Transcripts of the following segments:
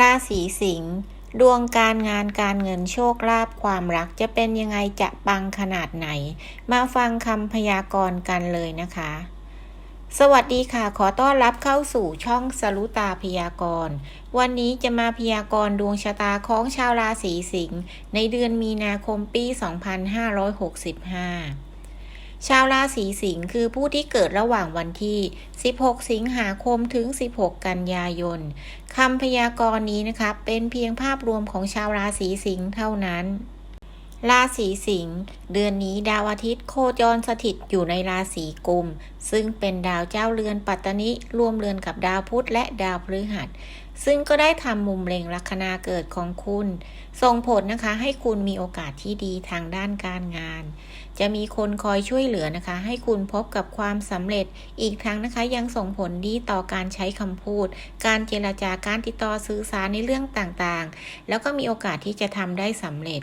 ราศีสิงห์ดวงการงานการเงินโชคลาภความรักจะเป็นยังไงจะปังขนาดไหน มาฟังคำพยากรณ์กันเลยนะคะ สวัสดีค่ะ ขอต้อนรับเข้าสู่ช่องสรุตาพยากรณ์วันนี้จะมาพยากรณ์ดวงชะตาของชาวราศีสิงห์ในเดือนมีนาคมปี 2565 ชาวราศีสิงห์คือผู้ที่เกิดระหว่างวันที่ 16 สิงหาคมถึง 16 กันยายนคำพยากรณ์นี้นะคะ เป็นเพียงภาพรวมของชาวราศีสิงห์เท่านั้น ราศีสิงห์เดือนนี้ดาวอาทิตย์โคจรสถิตอยู่ในราศีกุม ซึ่งเป็นดาวเจ้าเรือนปัตตนิร่วมเรือนกับดาวพุธและดาวพฤหัส ซึ่งก็ได้ทำมุมเล็งลัคนาเกิดของคุณ ส่งผลนะคะให้คุณมีโอกาสที่ดีทางด้านการงาน จะมีคนคอยช่วยเหลือนะคะ ให้คุณพบกับความสำเร็จอีกทั้งนะคะยังส่งผลดีต่อการใช้คำพูด การเจรจาการติดต่อสื่อสารในเรื่องต่างๆ แล้วก็มีโอกาสที่จะทำได้สำเร็จ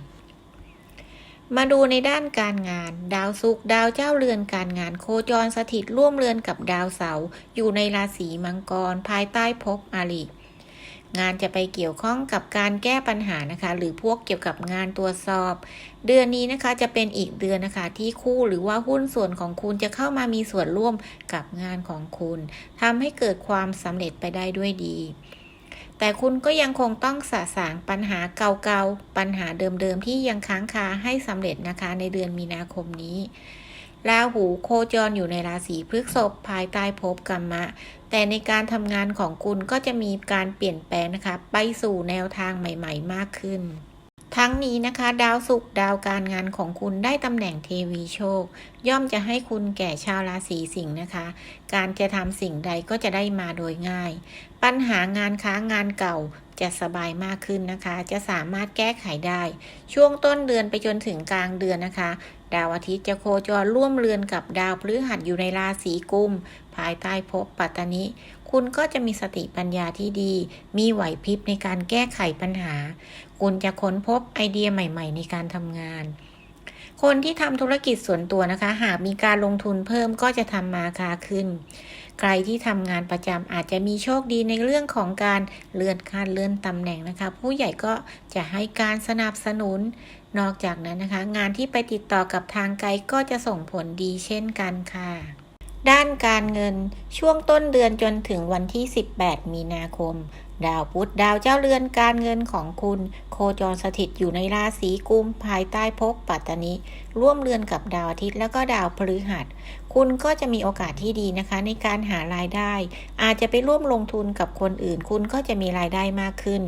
มาดูในด้านการงาน ดาวศุกร์ดาวเจ้าเรือนการงานโคจรสถิตร่วมเรือนกับดาวเสาร์อยู่ในราศีมังกร ภายใต้ภพอาริงานจะไปเกี่ยวข้องกับการแก้ปัญหานะคะ หรือพวกเกี่ยวกับงานตรวจสอบ เดือนนี้นะคะจะเป็นอีกเดือนนะคะ ที่คู่หรือว่าหุ้นส่วนของคุณจะเข้ามามีส่วนร่วมกับงานของคุณทำให้เกิดความสำเร็จไปได้ด้วยดี แต่คุณก็ยังคงต้องสะสางปัญหาเก่าๆ ปัญหาเดิมๆ ที่ยังค้างคาให้สำเร็จนะคะในเดือนมีนาคมนี้ราหูโคจรอยู่ในราศีพฤษภภายใต้ภพกรรมะ แต่ในการทำงานของคุณก็จะมีการเปลี่ยนแปลงนะคะ ไปสู่แนวทางใหม่ ๆ มากขึ้น ทั้งนี้นะคะ ดาวศุกร์ดาวการงานของคุณได้ตำแหน่งเทวีโชค ย่อมจะให้คุณแก่ชาวราศีสิงห์นะคะ การจะทำสิ่งใดก็จะได้มาโดยง่าย ปัญหางานค้างานเก่า จะสบายมากขึ้นนะคะ จะสามารถแก้ไขได้ ช่วงต้นเดือนไปจนถึงกลางเดือนนะคะ ดาวอาทิตย์จะโคจรร่วมเรือนกับดาวพฤหัสอยู่ในราศีกุม ภายใต้ภพปัตตนิ คุณก็จะมีสติปัญญาที่ดี มีไหวพริบในการแก้ไขปัญหา คุณจะค้นพบไอเดียใหม่ ๆ ในการทำงานคนที่ทำธุรกิจส่วนตัวนะคะ หากมีการลงทุนเพิ่มก็จะทำมาค้าขึ้น ใครที่ทำงานประจำอาจจะมีโชคดีในเรื่องของการเลื่อนขั้นเลื่อนตำแหน่งนะคะ ผู้ใหญ่ก็จะให้การสนับสนุน นอกจากนั้นนะคะ งานที่ไปติดต่อกับทางไกลก็จะส่งผลดีเช่นกันค่ะด้านการเงินช่วงต้นเดือนจนถึงวันที่ 18 มีนาคม ดาวพุธดาวเจ้าเรือนการเงินของคุณ โคจรสถิตอยู่ในราศีกุมภายใต้ภพปัตตนิร่วมเรือนกับดาวอาทิตย์แล้วก็ดาวพฤหัส คุณก็จะมีโอกาสที่ดีนะคะ ในการหารายได้ อาจจะไปร่วมลงทุนกับคนอื่น คุณก็จะมีรายได้มากขึ้น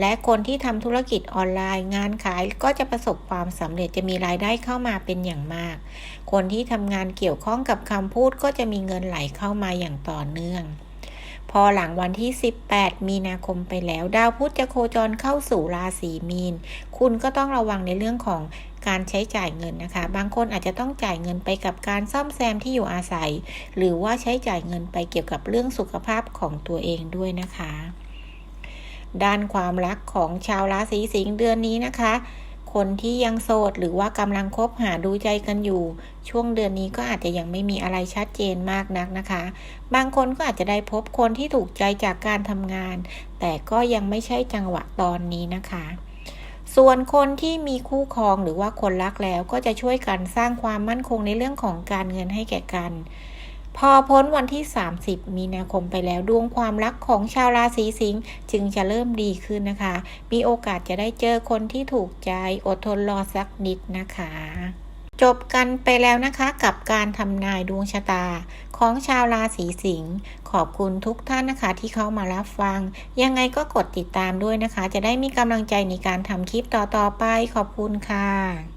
และคนที่ทำธุรกิจออนไลน์ งานขายก็จะประสบความสำเร็จจะมีรายได้เข้ามาเป็นอย่างมาก คนที่ทำงานเกี่ยวข้องกับคำพูดก็จะมีเงินไหลเข้ามาอย่างต่อเนื่อง พอหลังวันที่ 18 มีนาคมไปแล้ว ดาวพุธจะโคจรเข้าสู่ราศีมีน คุณก็ต้องระวังในเรื่องของการใช้จ่ายเงินนะคะ บางคนอาจจะต้องจ่ายเงินไปกับการซ่อมแซมที่อยู่อาศัย หรือว่าใช้จ่ายเงินไปเกี่ยวกับเรื่องสุขภาพของตัวเองด้วยนะคะ ด้านความรักของชาวราศีสิงห์เดือนนี้นะคะ คนที่ยังโสดหรือว่ากำลังคบหาดูใจกันอยู่ ช่วงเดือนนี้ก็อาจจะยังไม่มีอะไรชัดเจนมากนักนะคะ บางคนก็อาจจะได้พบคนที่ถูกใจจากการทำงาน แต่ก็ยังไม่ใช่จังหวะตอนนี้นะคะ ส่วนคนที่มีคู่ครองหรือว่าคนรักแล้วก็จะช่วยกันสร้างความมั่นคงในเรื่องของการเงินให้แก่กัน พอพ้นวันที่ 30 มีนาคมไปแล้วดวงความรักของชาวราศีสิงห์จึงจะเริ่มดีขึ้นนะคะ มีโอกาสจะได้เจอคนที่ถูกใจอดทนรอสักนิดนะคะจบกันไปแล้วนะคะกับการทำนายดวงชะตา ของชาวราศีสิงห์ขอบคุณทุกท่านนะคะที่เข้ามารับฟัง ยังไงก็กดติดตามด้วยนะคะ จะได้มีกำลังใจในการทำคลิปต่อๆไปขอบคุณค่ะ